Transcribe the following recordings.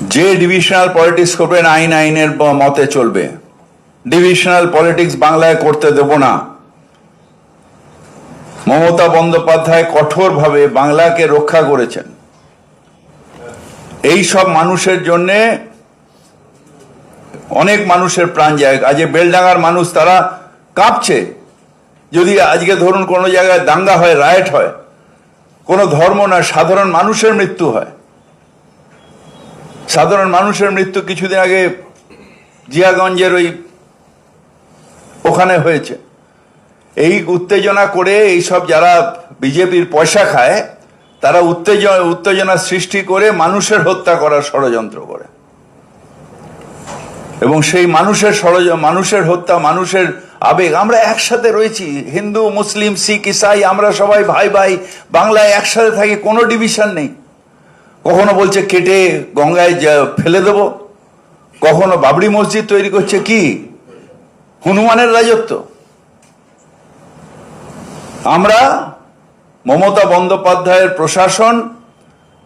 যে divisional politics করবেন আইন আইনের মতে চলবে। ডিভিশনাল পলিটিক্স বাংলায় করতে দেব না। মমতা বন্দ্যোপাধ্যায় কঠোরভাবে বাংলাকে রক্ষা করেছেন। এই সব মানুষের জন্য অনেক মানুষের প্রাণ যায়। আজ বেলডাঙ্গার মানুষ তারা কাঁপছে। যদি আজকে ধরুন কোনো জায়গায় দাঙ্গা হয় রায়ট হয়, কোনো ধর্ম না সাধারণ মানুষের মৃত্যু হয়। সাধারণ মানুষের মৃত্যু কিছুদিন আগে জিয়াগঞ্জের ওই ওখানে হয়েছে। এই উত্তেজনা করে এই সব যারা বিজেপির পয়সা খায়, তারা উত্তেজনা উত্তেজনা সৃষ্টি করে মানুষের হত্যা করার ষড়যন্ত্র করে। এবং সেই মানুষের ষড়য, মানুষের হত্যা, মানুষের আবেগ, আমরা একসাথে রয়েছি। হিন্দু, মুসলিম, শিখ, ইসাই, আমরা সবাই ভাই ভাই বাংলায় একসাথে থাকি, কোনো ডিভিশন নেই। কখনো বলছে কেটে গঙ্গায় ফেলে দেব? কখনো বাবরি মসজিদ তৈরি করছে কি? হনুমানের রাজত্ব। আমরা মমতা বন্দ্যোপাধ্যায়ের প্রশাসন,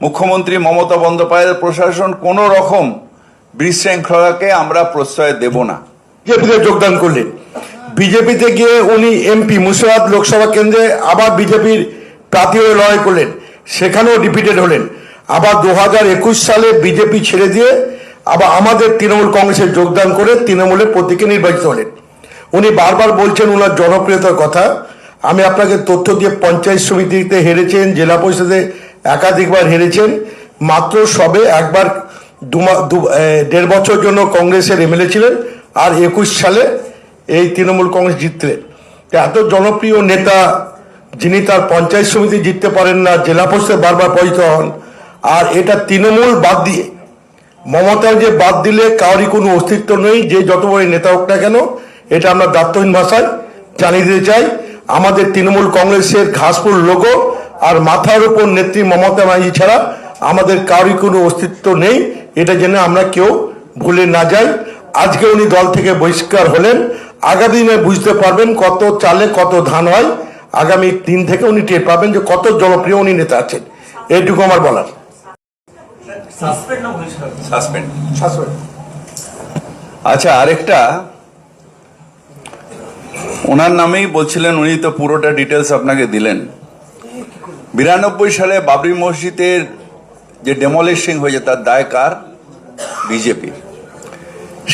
মুখ্যমন্ত্রী মমতা বন্দ্যোপাধ্যায়ের প্রশাসন কোনো রকম বিশৃঙ্খলাকে আমরা প্রশ্রয় দেব না। বিজেপিতে যোগদান করলেন। বিজেপিতে গিয়ে উনি এমপি, মুর্শিদাবাদ লোকসভা কেন্দ্রে আবার বিজেপির প্রার্থী হয়ে লড়াই করলেন। সেখানেও ডিপিটেড হলেন। আবার দু হাজার একুশ সালে বিজেপি ছেড়ে দিয়ে আবার আমাদের তৃণমূল কংগ্রেসে যোগদান করে তৃণমূলের প্রতীকে নির্বাচিত হলেন। উনি বারবার বলছেন ওনার জনপ্রিয়তার কথা। আমি আপনাকে তথ্য দিয়ে পঞ্চায়েত সমিতিতে হেরেছেন, জেলা পরিষদে একাধিকবার হেরেছেন। মাত্র সবে একবার দেড় বছর জন্য কংগ্রেসের এমএলএ ছিলেন আর একুশ সালে এই তৃণমূল কংগ্রেস জিতলেন। তো এত জনপ্রিয় নেতা যিনি তার পঞ্চায়েত সমিতি জিততে পারেন না, জেলা পরিষদে বারবার পরিচিত হন আর এটা তৃণমূল বাদ দিয়ে। মমতার যে বাদ দিলে কারোরই কোনো অস্তিত্ব নেই, যে যত বড় নেতা হোক না কেন, এটা আমরা দায়িত্বহীন ভাষায় জানিয়ে দিতে চাই। আমাদের তৃণমূল কংগ্রেসের ঘাসপুর লোগো আর মাথার উপর নেত্রী মমতা ব্যানার্জি ছাড়া আমাদের কারোরই কোনো অস্তিত্ব নেই। এটা জেনে আমরা কেউ ভুলে না যাই। আজকে উনি দল থেকে বহিষ্কার হলেন। আগামী দিনে বুঝতে পারবেন কত চালে কত ধান হয়। আগামী দিন থেকে উনি টের পাবেন যে কত জনপ্রিয় উনি নেতা আছেন। এইটুকু আমার বলার। সাসপেন্ড আচ্ছা আরেকটা। ওনার নামেই বলছিলেন উনি তো পুরোটা ডিটেলস আপনাকে দিলেন। বিরানব্বই সালে বাবরি মসজিদের যে ডেমোলিশিং হয়েছে তার দায় কার বিজেপি।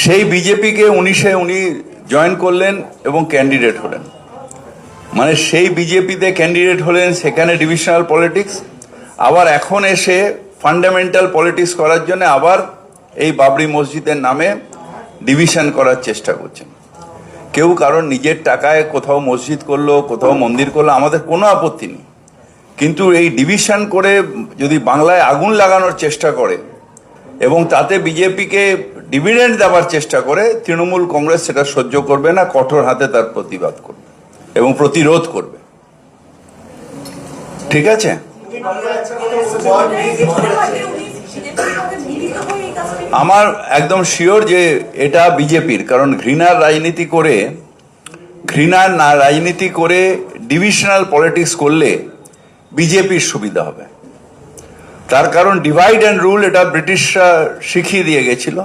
সেই বিজেপিকে উনিশে উনি জয়েন করলেন এবং ক্যান্ডিডেট হলেন। মানে সেই বিজেপিতে ক্যান্ডিডেট হলেন সেখানে ডিভিশনাল পলিটিক্স আবার এখন এসে ফান্ডামেন্টাল পলিটিক্স করার জন্য আবার এই বাবরি মসজিদের নামে ডিভিশন করার চেষ্টা করছেন। কেউ কারণ নিজের টাকায় কোথাও মসজিদ করল, কোথাও মন্দির করল, আমাদের কোনো আপত্তি নেই। কিন্তু এই ডিভিশন করে যদি বাংলায় আগুন লাগানোর চেষ্টা করে এবং তাতে বিজেপিকে ডিভিডেন্ড দেওয়ার চেষ্টা করে, তৃণমূল কংগ্রেস সেটা সহ্য করবে না, কঠোর হাতে তার প্রতিবাদ করবে এবং প্রতিরোধ করবে। ঠিক আছে? আমার একদম শিওর যে এটা বিজেপির, কারণ ঘৃণার রাজনীতি করে, ঘৃণার না রাজনীতি করে ডিভিশনাল পলিটিক্স করলে বিজেপির সুবিধা হবে। তার কারণ ডিভাইড অ্যান্ড রুল এটা ব্রিটিশরা শিখিয়ে দিয়ে গেছিল।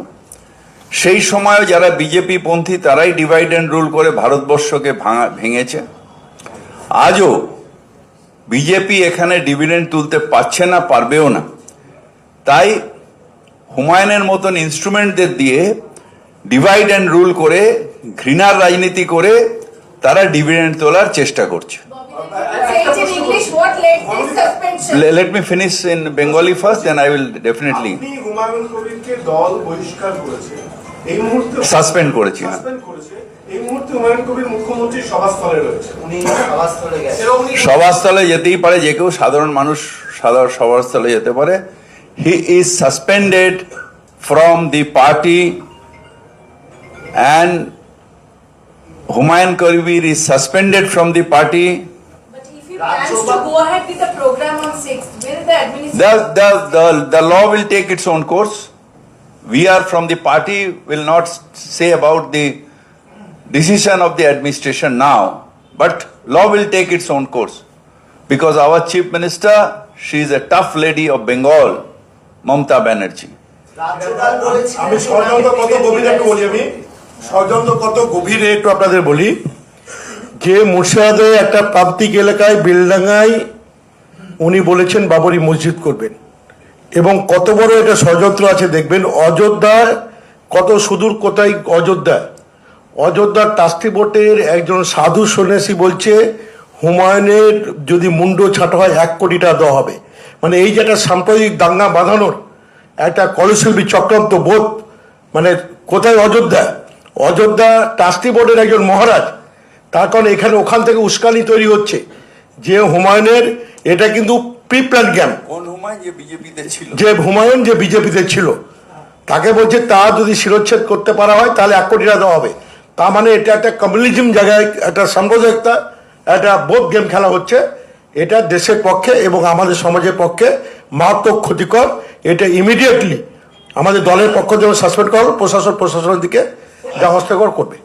সেই সময় যারা বিজেপি পন্থী, তারাই ডিভাইড অ্যান্ড রুল করে ভারতবর্ষকে ভাঙা, ভেঙেছে। আজও বিজেপি এখানে ডিভিডেন্ড তুলতে পারছে না পারবেও না তাই হুমায়ুনের মতন ইনস্ট্রুমেন্টদের দিয়ে ডিভাইড অ্যান্ড রুল করে ঘৃণার রাজনীতি করে তারা ডিভিডেন্ড তোলার চেষ্টা করছে? Let me finish in Bengali first then I will definitely বহিষ্কার করেছে এই মুহূর্তে Suspend করেছি, হ্যাঁ। সাসপেন্ড করেছে এই মুহূর্তে হুমায়ুন কবির মুখ্যমন্ত্রীর সভাস্থলে রয়েছে উনি সভাস্থলে গেছেন সভাস্থলে যেতেই পারে যে কেউ সাধারণ মানুষ সাধারণ সভাস্থলে যেতে পারে he is suspended from the party and Humayun Kabir is suspended from the party But if he plans to go ahead with the program on sixth, will the administration? The, the, the, the law will take its own course. We are from the party, will not say about the decision of the administration now, but law will take its own course. Because our chief minister, she is a tough lady of Bengal, Mamta Banerjee. আমি ষড়যন্ত্র কত গভীরে একটু বলি আমি ষড়যন্ত্র কত গভীরে একটু আপনাদের বলি যে মুর্শিদাবাদে একটা প্রান্তিক এলাকায় বেলডাঙ্গায় উনি বলেছেন বাবরি মসজিদ করবেন এবং কত বড় এটা ষড়যন্ত্র আছে দেখবেন অযোধ্যা কত সুদূর কোথায় অযোধ্যা অযোধ্যার ট্রাস্টি বোর্ডের একজন সাধু সন্ন্যাসী বলছে হুমায়ুনের যদি মুন্ড ছাটা হয় এক কোটি টাকা দেওয়া হবে। মানে এই যে একটা সাম্প্রদায়িক দাঙ্গা বাঁধানোর একটা কলশিল্পী চক্রান্ত বোধ মানে কোথায় অযোধ্যা? অযোধ্যা ট্রাস্টি বোর্ডের একজন মহারাজ তার কারণে এখানে ওখান থেকে উস্কানি তৈরি হচ্ছে যে হুমায়ুনের এটা কিন্তু প্রি প্ল্যান জ্ঞান যে বিজেপিতে যে হুমায়ুন যে বিজেপিতে ছিল তাকে বলছে তা যদি শিরোচ্ছেদ করতে পারা হয় তাহলে এক কোটি টাকা দেওয়া হবে। তার মানে এটা একটা কমিউনিজম জায়গায় একটা সাম্প্রদায়িকতা, একটা বোধ গেম খেলা হচ্ছে। এটা দেশের পক্ষে এবং আমাদের সমাজের পক্ষে মারাত্মক ক্ষতিকর। এটা ইমিডিয়েটলি আমাদের দলের পক্ষ থেকে সাসপেন্ড করা প্রশাসন প্রশাসনের দিকে যা হস্তক্ষর করবে।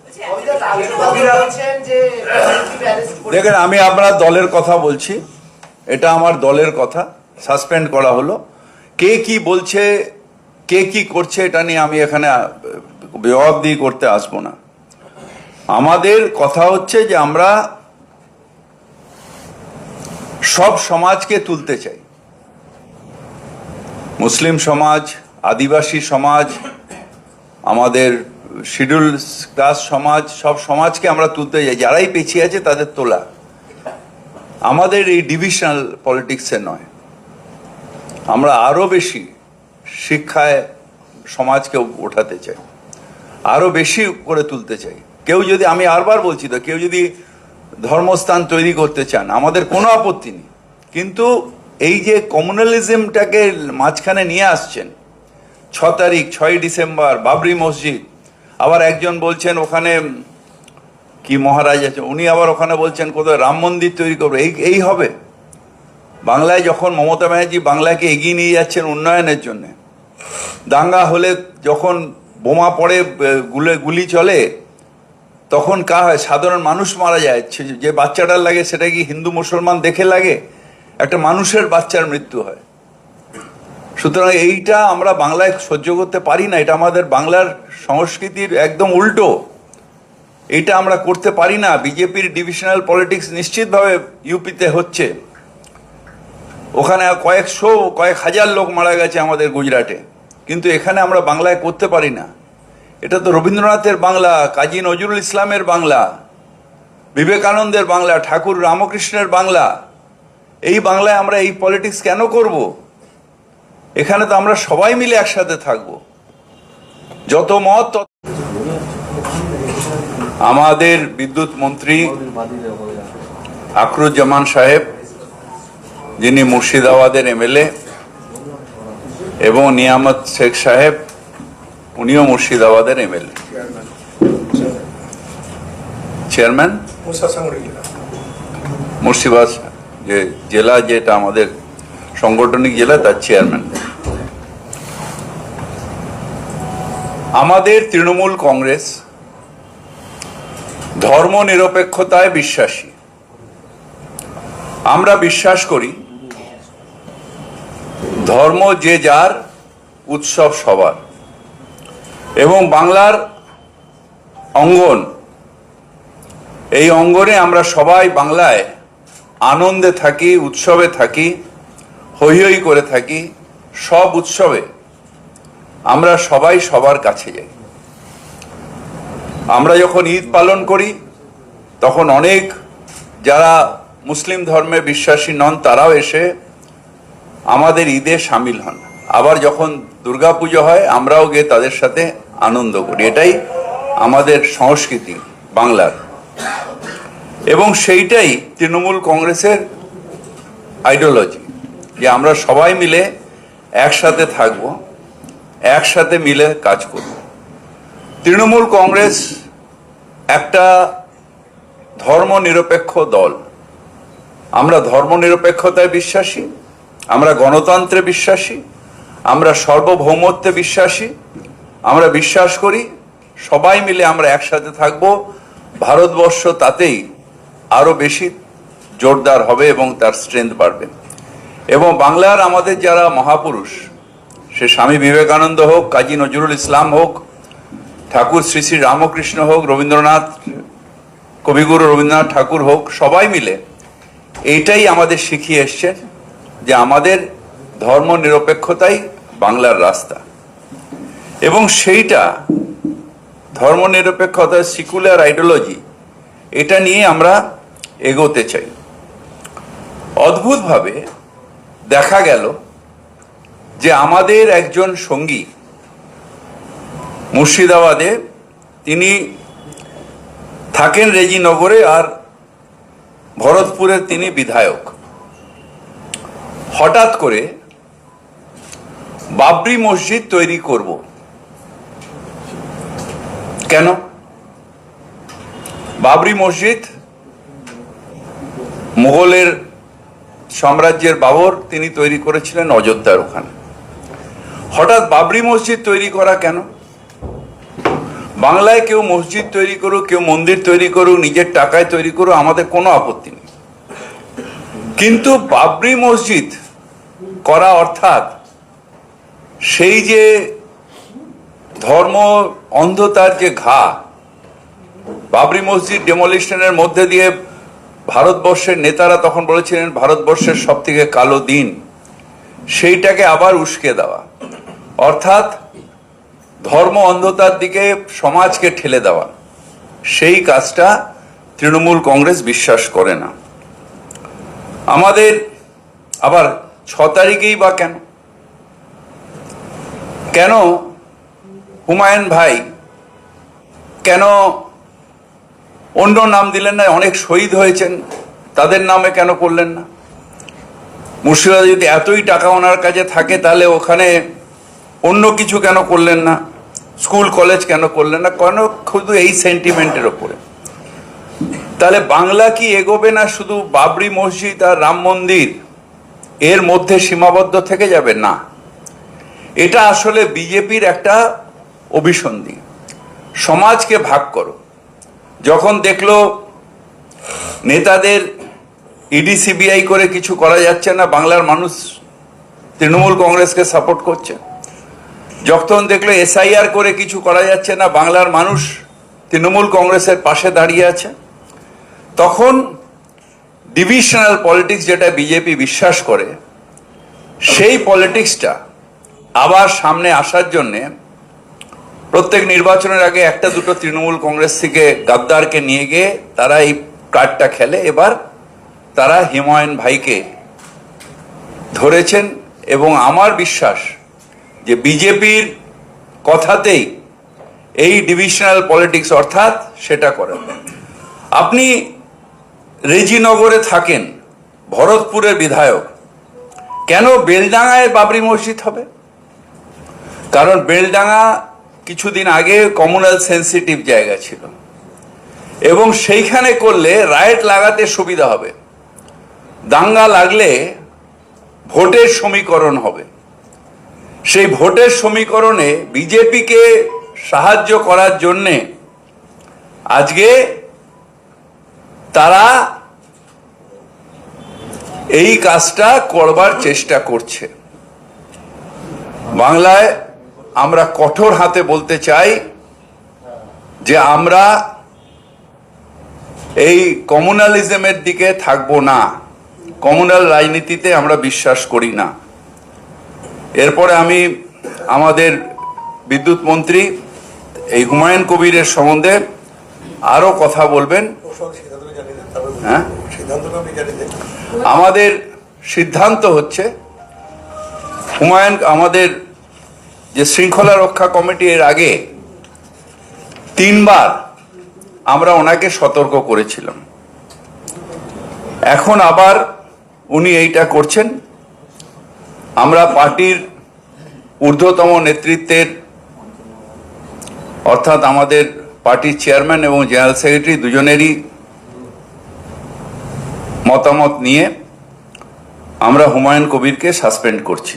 দেখেন, আমি আপনার দলের কথা বলছি। এটা আমার দলের কথা। সাসপেন্ড করা হলো। কে কি বলছে, কে কি করছে, এটা নিয়ে আমি এখানে জবাবদিহি করতে আসব না। আমাদের কথা হচ্ছে যে আমরা সব সমাজকে তুলতে চাই। মুসলিম সমাজ, আদিবাসী সমাজ, আমাদের শিডিউল ক্লাস সমাজ, সব সমাজকে আমরা তুলতে যাই যারাই পেছিয়ে আছে তাদের তোলা। আমাদের এই ডিভিশনাল পলিটিক্সে নয়। আমরা আরও বেশি শিক্ষায় সমাজকে ওঠাতে চাই। আরও বেশি করে তুলতে চাই। কেউ যদি, আমি আরবার বলছি তো, কেউ যদি ধর্মস্থান তৈরি করতে চান, আমাদের কোনো আপত্তি নেই। কিন্তু এই যে কমিউনালিজমটাকে মাঝখানে নিয়ে আসছেন, ছ তারিখ, ছয় ডিসেম্বর, বাবরি মসজিদ, আবার একজন বলছেন ওখানে, কি মহারাজ আছে, উনি আবার ওখানে বলছেন কোথাও রাম মন্দির তৈরি করবে, এই এই হবে। বাংলায় যখন মমতা ব্যানার্জি বাংলাকে এগিয়ে নিয়ে যাচ্ছেন উন্নয়নের জন্য, দাঙ্গা হলে যখন বোমা পড়ে গুলে, গুলি চলে তখন কা হয়, সাধারণ মানুষ মারা যায়। যে বাচ্চাটার লাগে, সেটা কি হিন্দু মুসলমান দেখে লাগে? একটা মানুষের বাচ্চার মৃত্যু হয়। সুতরাং এইটা আমরা বাংলায় সহ্য করতে পারি না। এটা আমাদের বাংলার সংস্কৃতির একদম উল্টো। এটা আমরা করতে পারি না। বিজেপির ডিভিশনাল পলিটিক্স নিশ্চিতভাবে ইউপিতে হচ্ছে। ওখানে কয়েকশো কয়েক হাজার লোক মারা গেছে আমাদের গুজরাটে। কিন্তু এখানে আমরা বাংলায় করতে পারি না। এটা তো রবীন্দ্রনাথের বাংলা, কাজী নজরুল ইসলামের বাংলা, বিবেকানন্দের বাংলা, ঠাকুর রামকৃষ্ণের বাংলা। এই বাংলায় আমরা এই পলিটিক্স কেন করব? এখানে তো আমরা সবাই মিলে একসাথে থাকব। যত মত, তত আমাদের বিদ্যুৎ মন্ত্রী আকরুজ্জামান সাহেব, যিনি মুর্শিদাবাদের এমএলএ, এবং নিয়ামত শেখ সাহেব উনিও মুর্শিদাবাদের এমএলএ চেয়ারম্যান মুর্শিদাবাদ যে জেলা যেটা আমাদের সাংগঠনিক জেলা তার চেয়ারম্যান আমাদের তৃণমূল কংগ্রেস ধর্ম নিরপেক্ষতায় বিশ্বাসী। আমরা বিশ্বাস করি ধর্ম যে যার উৎসব সবার। এবং বাংলার অঙ্গন। এই অঙ্গনে আমরা সবাই বাংলায় আনন্দে থাকি, উৎসবে থাকি হৈ হৈ করে থাকি, সব উৎসবে আমরা সবাই সবার কাছে যাই। আমরা যখন ঈদ পালন করি, তখন অনেক যারা মুসলিম ধর্মে বিশ্বাসী নন, তারাও এসে আমাদের ঈদে সামিল হন। আবার যখন দুর্গাপুজো হয়, আমরাও গিয়ে তাদের সাথে আনন্দ করি। এটাই আমাদের সংস্কৃতি বাংলার। এবং সেইটাই তৃণমূল কংগ্রেসের আইডিওলজি যে আমরা সবাই মিলে একসাথে থাকব, একসাথে মিলে কাজ করব। তৃণমূল কংগ্রেস একটা ধর্ম নিরপেক্ষ দল। আমরা ধর্ম নিরপেক্ষতায় বিশ্বাসী, আমরা গণতন্ত্রে বিশ্বাসী, আমরা সার্বভৌমত্বে বিশ্বাসী আমরা বিশ্বাস করি, সবাই মিলে আমরা একসাথে থাকব। ভারতবর্ষ তাতেই আরও বেশি জোরদার হবে এবং তার স্ট্রেংথ বাড়বে। এবং বাংলার আমাদের যারা মহাপুরুষ, সে স্বামী বিবেকানন্দ হোক, কাজী নজরুল ইসলাম হোক, ঠাকুর শ্রী শ্রী রামকৃষ্ণ হোক, রবীন্দ্রনাথ, কবিগুরু রবীন্দ্রনাথ ঠাকুর হোক, সবাই মিলে এইটাই আমাদের শিখিয়ে এসছেন যে আমাদের ধর্ম নিরপেক্ষতাই বাংলার রাস্তা। এবং সেইটা ধর্ম নিরপেক্ষতা সিকুলার আইডিওলজি এটা নিয়ে আমরা এগোতে চাই। অদ্ভুতভাবে দেখা গেল যে আমাদের একজন সঙ্গী মুর্শিদাবাদে তিনি থাকেন রেজিনগরে আর ভরতপুরের তিনি বিধায়ক। হঠাৎ করে বাবরি মসজিদ তৈরি করব। কেন? বাবরি মসজিদ, মুঘলের সাম্রাজ্যের বাবর তিনি তৈরি করেছিলেন অযোধ্যার ওখানে। হঠাৎ বাবরি মসজিদ তৈরি করা কেন? বাংলায় কেউ মসজিদ তৈরি করুক, কেউ মন্দির তৈরি করুক, নিজের টাকায় তৈরি করুক, আমাদের কোনো আপত্তি নেই। কিন্তু বাবরি মসজিদ করা অর্থাৎ সেই যে ধর্ম অন্ধতার যে ঘা। বাবরি মসজিদ ডেমোলিশনের মধ্যে দিয়ে ভারতবর্ষের নেতারা তখন বলেছিলেন, ভারতবর্ষের সব থেকে কালো দিন। সেইটাকে আবার উস্কে দেওয়া। অর্থাৎ ধর্ম অন্ধতার দিকে সমাজকে ঠেলে দেওয়া। সেই কাজটা তৃণমূল কংগ্রেস বিশ্বাস করে না। আমাদের আবার ছ তারিখেই বা কেন? কেন হুমায়ুন ভাই, কেন অন্য নাম দিলেন না? অনেক শহীদ হয়েছেন। তাদের নামে কেন করলেন না? মুর্শিদাবাদে যদি এতই টাকা ওনার কাছে থাকে, তাহলে ওখানে অন্য কিছু কেন করলেন না? স্কুল, কলেজ কেন করলেন না? কেন শুধু এই সেন্টিমেন্টের ওপরে? তাহলে বাংলা কি এগোবে না শুধু বাবরি মসজিদ আর রাম মন্দির? এর মধ্যে সীমাবদ্ধ থেকে যাবে? না। এটা আসলে বিজেপির একটা অভিসন্ধি। সমাজকে ভাগ করো। যখন দেখল নেতাদের ইডি, সিবিআই করে কিছু করা যাচ্ছে না, বাংলার মানুষ তৃণমূল কংগ্রেসকে সাপোর্ট করছে। যখন দেখল এসআইআর করে কিছু করা যাচ্ছে না, বাংলার মানুষ তৃণমূল কংগ্রেসের পাশে দাঁড়িয়ে আছে, তখন ডিভিশনাল পলিটিক্স যেটা বিজেপি বিশ্বাস করে, সেই পলিটিক্সটা আবার সামনে আসার জন্যে প্রত্যেক নির্বাচনের আগে একটা দুটো তৃণমূল কংগ্রেস থেকে গাদ্দারকে নিয়ে গিয়ে তারা এই কার্ডটা খেলে। এবার তারা হিমায়ুন ভাইকে ধরেছেন এবং আমার বিশ্বাস যে বিজেপির কথাতেই এই ডিভিশনাল পলিটিক্স অর্থাৎ সেটা করেন আপনি রেজিনগরে থাকেন, ভরতপুরের বিধায়ক, কেন বেলডাঙ্গায় বাবরি মসজিদ হবে? কারণ বেলডাঙ্গা কিছুদিন আগে কমনাল সেন্সিটিভ জায়গা ছিল। এবং সেইখানে করলে রাইট লাগাতে সুবিধা হবে। দাঙ্গা লাগলে ভোটের সমীকরণ হবে। সেই ভোটের সমীকরণে বিজেপিকে সাহায্য করার জন্যে আজকে তারা এই কাজটা করবার চেষ্টা করছে। বাংলায় আমরা কঠোর হাতে বলতে চাই যে আমরা এই কমিউনালিজমের দিকে থাকব না। কমিউনাল রাজনীতিতে আমরা বিশ্বাস করি না। এরপরে আমি আমাদের বিদ্যুৎ মন্ত্রী এই হুমায়ুন কবিরের সম্বন্ধে আরও কথা বলবেন। হ্যাঁ? আমাদের সিদ্ধান্ত হচ্ছে হুমায়ুন, আমাদের যে শৃঙ্খলা রক্ষা কমিটি এর আগে তিনবার আমরা ওনাকে সতর্ক করেছিলাম। এখন আবার উনি এইটা করছেন। আমরা পার্টির ঊর্ধ্বতম নেতৃত্বের অর্থাৎ আমাদের পার্টির চেয়ারম্যান এবং জেনারেল সেক্রেটারি দুজনেরই মতামত নিয়ে আমরা হুমায়ুন কবিরকে সাসপেন্ড করছি।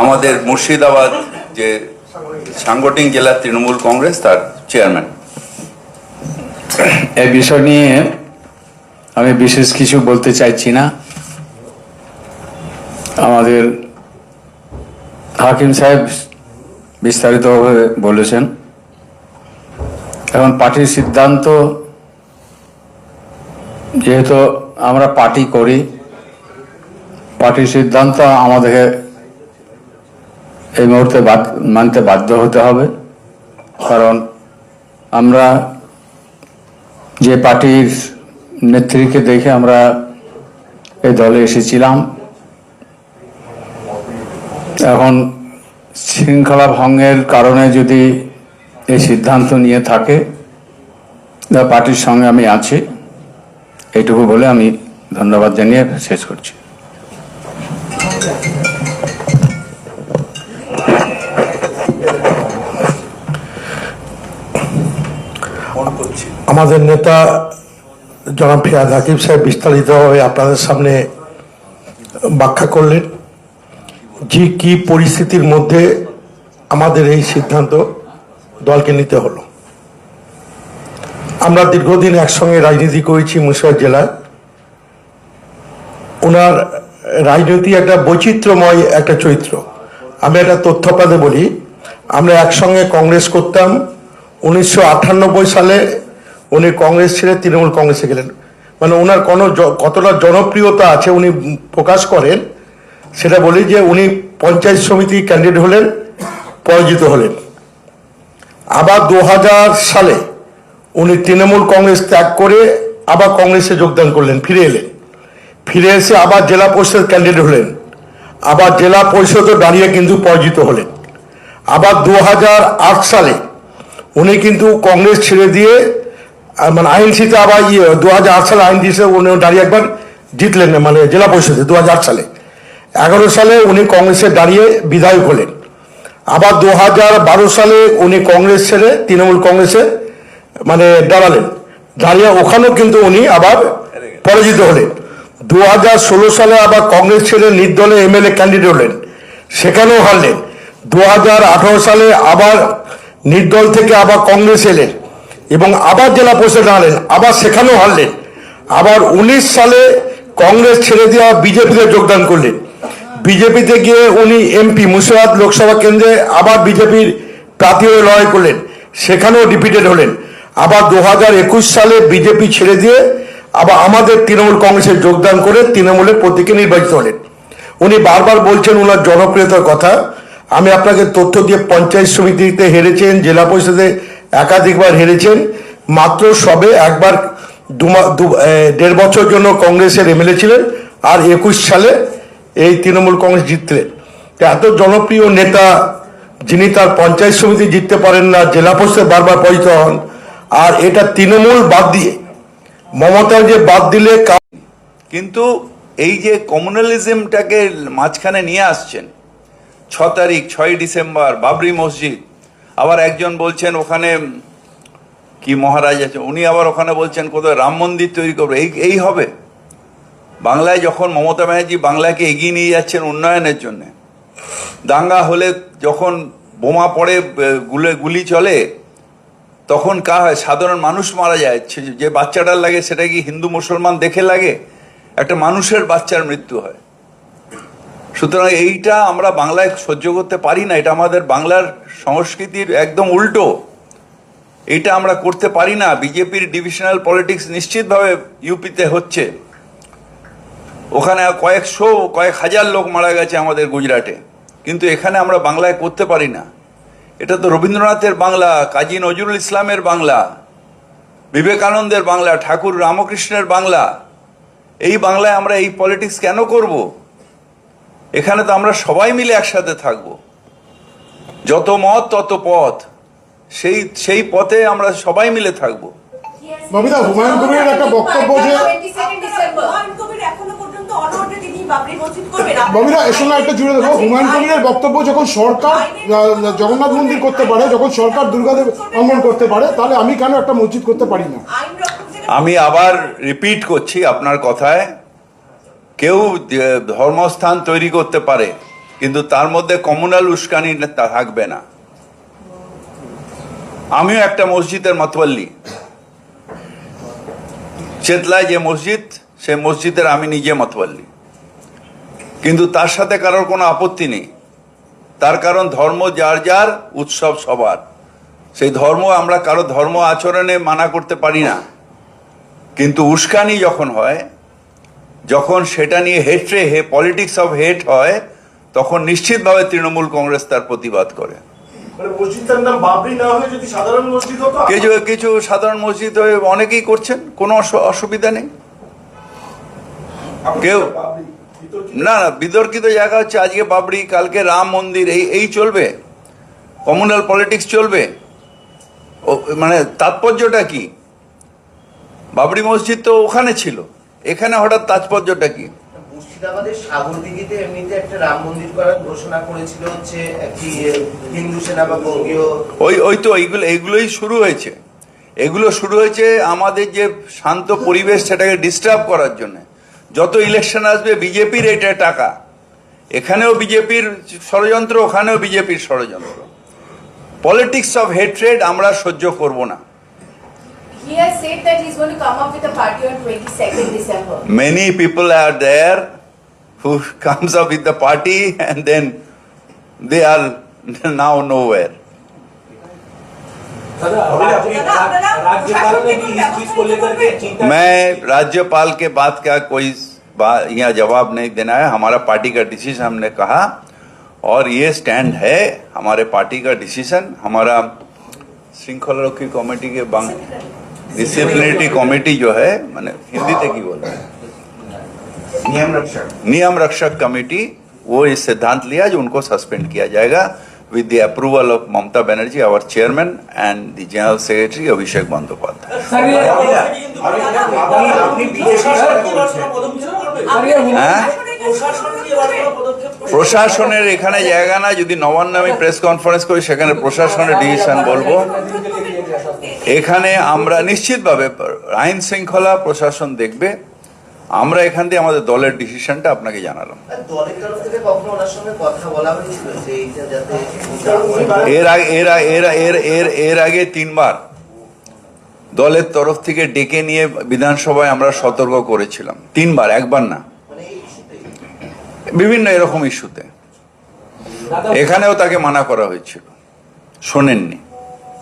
আমাদের মুর্শিদাবাদ যে সাংগঠনিক জেলা তৃণমূল কংগ্রেস, তার চেয়ারম্যান এই বিষয় নিয়ে আমি বিশেষ কিছু বলতে চাইছি না। আমাদের হাকিম সাহেব বিস্তারিতভাবে বলেছেন। এখন পার্টির সিদ্ধান্ত, যেহেতু আমরা পার্টি করি, পার্টির সিদ্ধান্ত আমাদেরকে এই মুহূর্তে মানতে বাধ্য হতে হবে। কারণ আমরা যে পার্টির নেত্রীকে দেখে আমরা এই দলে এসেছিলাম, এখন শৃঙ্খলা ভঙ্গের কারণে যদি এই সিদ্ধান্ত নিয়ে থাকে পার্টির সঙ্গে আমি আছি, এইটুকু বলে আমি ধন্যবাদ জানিয়ে শেষ করছি। আমাদের নেতা জনাব ফিয়াদ হাকিম সাহেব বিস্তারিতভাবে আপনাদের সামনে ব্যাখ্যা করলেন যে কি পরিস্থিতির মধ্যে আমাদের এই সিদ্ধান্ত দলকে নিতে হলো। আমরা দীর্ঘদিন একসঙ্গে রাজনীতি করেছি মুর্শিদাবাদ জেলায়। ওনার রাজনীতি একটা বৈচিত্র্যময় একটা চরিত্র। আমি একটা তথ্যপাতে বলি, আমরা একসঙ্গে কংগ্রেস করতাম, উনিশশো আটানব্বই সালে উনি কংগ্রেস ছেড়ে তৃণমূল কংগ্রেসে গেলেন। মানে ওনার কোনো কতটা জনপ্রিয়তা আছে উনি প্রকাশ করেন, সেটা বলি যে উনি পঞ্চায়েত সমিতি ক্যান্ডিডেট হলেন, পরাজিত হলেন। আবার দু হাজার সালে উনি তৃণমূল কংগ্রেস ত্যাগ করে আবার কংগ্রেসে যোগদান করলেন, ফিরে এলেন। ফিরে এসে আবার জেলা পরিষদ ক্যান্ডিডেট হলেন। আবার জেলা পরিষদও দাঁড়িয়ে কিন্তু পরাজিত হলেন। আবার দু হাজার আট সালে উনি কিন্তু কংগ্রেস ছেড়ে দিয়ে মানে আইনসিতে আবার ইয়ে দু হাজার আট সালে আইনসিতে উনি দাঁড়িয়ে একবার জিতলেন মানে জেলা পরিষদে দু হাজার আট সালে। এগারো সালে উনি কংগ্রেসে দাঁড়িয়ে বিধায়ক হলেন। আবার দু বারো সালে উনি কংগ্রেস ছেড়ে, তৃণমূল কংগ্রেসে মানে দাঁড়ালেন। দাঁড়িয়ে ওখানেও কিন্তু উনি আবার পরাজিত হলেন। দু হাজার ষোলো সালে আবার কংগ্রেস ছেড়ে নির্দলে এমএলএ ক্যান্ডিডেট হলেন। সেখানেও হারলেন। দু হাজার আঠারো সালে আবার নির্দল থেকে আবার কংগ্রেস এলেন। এবং আবার জেলা পরিষদে দাঁড়ালেন আবার সেখানেও হারলেন। আবার উনিশ সালে কংগ্রেস ছেড়ে দেওয়া বিজেপিতে যোগদান করলেন। বিজেপিতে গিয়ে উনি এমপি, মুর্শিদাবাদ লোকসভা কেন্দ্রে আবার বিজেপির প্রার্থী হয়ে লড়াই করলেন। সেখানেও ডিপিটেড হলেন। আবার দু একুশ সালে বিজেপি ছেড়ে দিয়ে আবার আমাদের তৃণমূল কংগ্রেসে যোগদান করে তৃণমূলের প্রতীকে নির্বাচিত হলেন। উনি বারবার বলছেন ওনার জনপ্রিয়তার কথা। আমি আপনাকে তথ্য দিয়ে পঞ্চায়েত সমিতিতে হেরেছেন, জেলা পরিষদে একাধিকবার হেরেছেন, মাত্র সবে একবার দু দেড় বছর জন্য কংগ্রেসের এমএলএ ছিলেন আর একুশ সালে এই তৃণমূল কংগ্রেস জিতলেন। এত জনপ্রিয় নেতা যিনি তার পঞ্চায়েত সমিতি জিততে পারেন না, জেলা পরিষদে বারবার পরিচিত হন, আর এটা তৃণমূল বাদ দিয়ে মমতা যে বাদ দিলে কিন্তু এই যে কমিউনালিজমটাকে মাঝখানে নিয়ে আসছেন, ছ তারিখ, ছয় ডিসেম্বর, বাবরি মসজিদ আবার একজন বলছেন ওখানে, কি মহারাজ আছে, উনি আবার ওখানে বলছেন কোথাও রাম মন্দির তৈরি করবে, এই এই হবে। বাংলায় যখন মমতা ব্যানার্জি বাংলাকে এগিয়ে নিয়ে যাচ্ছেন উন্নয়নের জন্য, দাঙ্গা হলে যখন বোমা পড়ে গুলে, গুলি চলে, তখন কা হয়, সাধারণ মানুষ মারা যায়। যে বাচ্চাটার লাগে, সেটা কি হিন্দু মুসলমান দেখে লাগে? একটা মানুষের বাচ্চার মৃত্যু হয়। সুতরাং এইটা আমরা বাংলায় সহ্য করতে পারি না, এটা আমাদের বাংলার সংস্কৃতির একদম উল্টো। এটা আমরা করতে পারি না, বিজেপির ডিভিশনাল পলিটিক্স নিশ্চিতভাবে ইউপিতে হচ্ছে। ওখানে কয়েকশো কয়েক হাজার লোক মারা গেছে আমাদের গুজরাটে, কিন্তু এখানে আমরা বাংলায় করতে পারি না। এটা তো রবীন্দ্রনাথের বাংলা, কাজী নজরুল ইসলামের বাংলা, বিবেকানন্দের বাংলা, ঠাকুর রামকৃষ্ণের বাংলা। এই বাংলায় আমরা এই পলিটিক্স কেন করব? এখানে তো আমরা সবাই মিলে একসাথে থাকব। যত মত তত পথ। সেই সেই পথে আমরা সবাই মিলে থাকব। ববিতা, হুমায়ুন কবিরের একটা বক্তব্য যে- বাবরি এর সঙ্গে একটা জুড়ে দেবো হুমায়ুন আইনি- কবিরের বক্তব্য যখন সরকার জগন্নাথ মন্দির করতে পারে যখন সরকার দুর্গাদেব অঙ্গন করতে পারে তাহলে আমি কেন একটা মসজিদ করতে পারি না? আমি আবার রিপিট করছি আপনার কথায়। কেউ ধর্মস্থান তৈরি করতে পারে, কিন্তু তার মধ্যে কমনাল উস্কানি থাকবে না। আমিও একটা মসজিদের মতওয়াল্লি চেতলায় যে মসজিদ সে মসজিদের আমি নিজে মতওয়াল্লি কিন্তু তার সাথে কারোর কোনো আপত্তি নেই। তার কারণ ধর্ম যার যার, উৎসব সবার। সেই ধর্ম আমরা কারও ধর্ম আচরণে মানা করতে পারি না। কিন্তু উস্কানি যখন হয় যখন সেটা নিয়ে হেট্রে হে পলিটিক্স অফ হেট হয় তখন নিশ্চিতভাবে তৃণমূল কংগ্রেস তার প্রতিবাদ করে। মানে কিছু কিছু সাধারণ মসজিদ হয়ে অনেকেই করছেন কোনো অসু- অসুবিধা নেই। কেউ না না বিতর্কিত জায়গা হচ্ছে আজকে বাবরি কালকে রাম মন্দির এই এই চলবে। কমিউনাল পলিটিক্স চলবে। মানে তাৎপর্যটা কি? বাবরি মসজিদ তো ওখানে ছিল। এখানে হঠাৎ তাৎপর্যটা কি? মুর্শিদাবাদের সাগরদিঘিতে এমনিতে একটা রাম মন্দির করার ঘোষণা করেছিল হচ্ছে একটি হিন্দু সেনা বা বঙ্গীয় ওই ওই তো এইগুলো এইগুলোই শুরু হয়েছে। এগুলো শুরু হয়েছে আমাদের যে শান্ত পরিবেশ সেটাকে ডিস্টার্ব করার জন্য। যত ইলেকশন আসবে বিজেপির এটা টাকা। এখানেও বিজেপির ষড়যন্ত্র ওখানেও বিজেপির ষড়যন্ত্র। পলিটিক্স অফ হেট্রেড আমরা সহ্য করব না। He has said that he's going to come up with a party on 22nd December. many people are there who comes up with the party and then they are now nowhere मैं राज्यपाल के बात का कोई यहाँ जवाब नहीं देना है हमारा पार्टी का डिसीज़न हमने कहा और ये स्टैंड है हमारे पार्टी का डिसीज़न हमारा श्रृंखला रक्षी कमेटी के बंग डिसिप्लिनरी कमेटी जो है मैंने हिंदी तक ही बोला নিয়ম রক্ষক नियम रक्षक कमेटी वो इस सिद्धांत लिया जो उनको सस्पेंड किया जाएगा with the approval of Mamata Banerjee our chairman and the general secretary Abhishek Bandopadhyay আপনি বিজেপি হ্যাঁ প্রশাসনের এখানে জায়গা না যদি নবান্ন আমি প্রেস কনফারেন্স করি সেখানে প্রশাসনের ডিসিশন বলবো এখানে আমরা নিশ্চিতভাবে আইন শৃঙ্খলা প্রশাসন দেখবে। আমরা এখান দিয়ে আমাদের দলের ডিসিশনটা আপনাকে জানালাম। এর আগে এর আগে- এর এর এর এর আগে তিনবার দলের তরফ থেকে ডেকে নিয়ে বিধানসভায় আমরা সতর্ক করেছিলাম। তিনবার একবার না। বিভিন্ন এরকম ইস্যুতে। এখানেও তাকে মানা করা হয়েছিল। শোনেননি।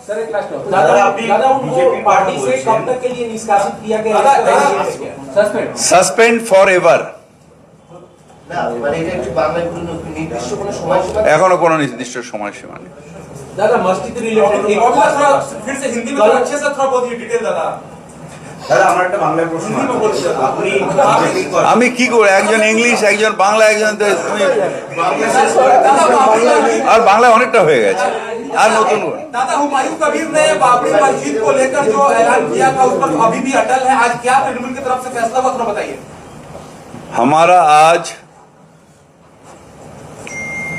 सर एक लास्ट दादा दादा उनको पार्टी से कब तक के लिए निष्कासित किया गया सस्पेंड সাসপেন্ড ফর এভার না মানে এটা একটু বাংলায় বলুন নির্দিষ্ট কোনো সময়সীমা এখনো কোনো নির্দিষ্ট সময়সীমা নেই दादा मस्जिद रिलेटेड एक और थोड़ा फिर से हिंदी में थोड़ा अच्छे से थोड़ा बहुत डिटेल दादा দাদা আমার একটা বাংলায় প্রশ্ন হিন্দি में আছে। बोलिए दादा। আপনি বিজেপি করেন। আমি কি করে একজন ইংলিশ একজন বাংলা একজন তো- তুমি আর বাংলায় অনেকটা হয়ে গেছে यार तो नौतुन दादा हुमायूं कबीर ने बाबरी मस्जिद को लेकर जो ऐलान किया था उस पर तो अभी भी अटल है। आज क्या तृणमूल की तरफ़ से फैसला वक्त बताइए। हमारा आज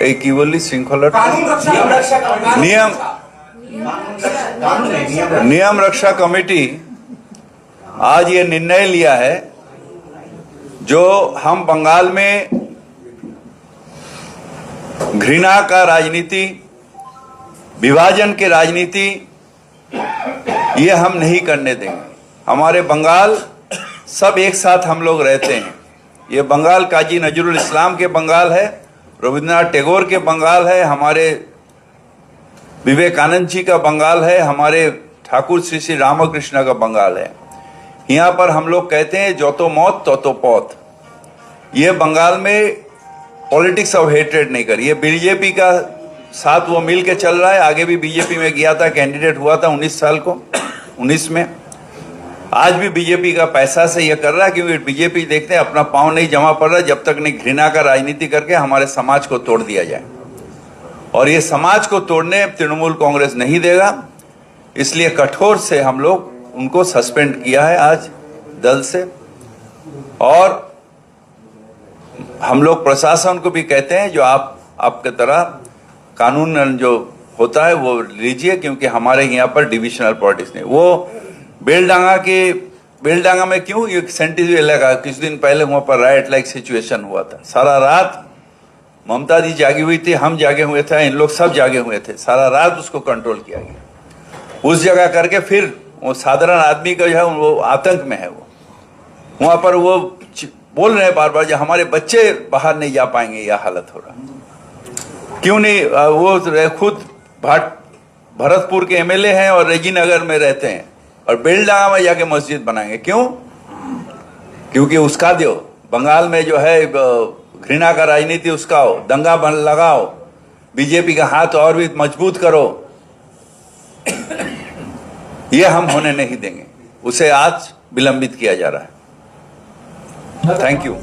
एक इवली श्रृंखला नियम नियम रक्षा कमेटी आज ये निर्णय लिया है जो हम बंगाल में घृणा का राजनीति विभाजन की राजनीति, ये हम नहीं करने देंगे। हमारे बंगाल सब एक साथ हम लोग रहते हैं। ये बंगाल काजी नजरुल इस्लाम के बंगाल है, रविंद्रनाथ टैगोर के बंगाल है, हमारे विवेकानंद जी का बंगाल है, हमारे ठाकुर श्री श्री रामकृष्ण का बंगाल है। यहाँ पर हम लोग कहते हैं, जो तो मौत तो तो पौत। ये बंगाल में पॉलिटिक्स ऑफ़ हेट्रेड नहीं कर। ये बीजेपी का साथ वो मिल के चल रहा है। आगे भी बीजेपी में गया था कैंडिडेट हुआ था 19 साल को 19 में। आज भी बीजेपी का पैसा से यह कर रहा है क्योंकि बीजेपी देखते हैं, अपना पाँव नहीं जमा पड़ रहा, जब तक नहीं घृणा का राजनीति करके हमारे समाज को तोड़ दिया जाए। और ये समाज को तोड़ने तृणमूल कांग्रेस नहीं देगा, इसलिए कठोर से हम लोग उनको सस्पेंड किया है आज दल से। और हम लोग प्रशासन को भी कहते हैं, जो आप, आपके तरह कानून जो होता है वो लीजिए, क्योंकि हमारे यहाँ पर डिविजनल पॉलिटिक्स नहीं। वो बेलडांगा के, बेलडांगा में क्यों? ये सेंटिव इलाका कुछ दिन पहले वहाँ पर राइट लाइक सिचुएशन हुआ था। सारा रात ममता जी जागी हुई थी, हम जागे हुए थे, इन लोग सब जागे हुए थे। सारा रात उसको कंट्रोल किया गया। उस जगह करके फिर वो साधारण आदमी का जो है, वो आतंक में है वो। वहाँ पर वो बोल रहे हैं बार बार जो हमारे बच्चे बाहर नहीं जा पाएँगे, यह हालत हो रहा क्यों नहीं वो खुद भाट भरतपुर के एमएलए हैं और रेगी नगर में रहते हैं और बेलडांगा में जाके मस्जिद बनाएँगे। क्यों? क्योंकि उसका दो बंगाल में जो है घृणा का राजनीति उसका हो, दंगा बन लगाओ, बीजेपी का हाथ और भी मज़बूत करो, ये हम होने नहीं देंगे। उसे आज विलंबित किया जा रहा है। Thank you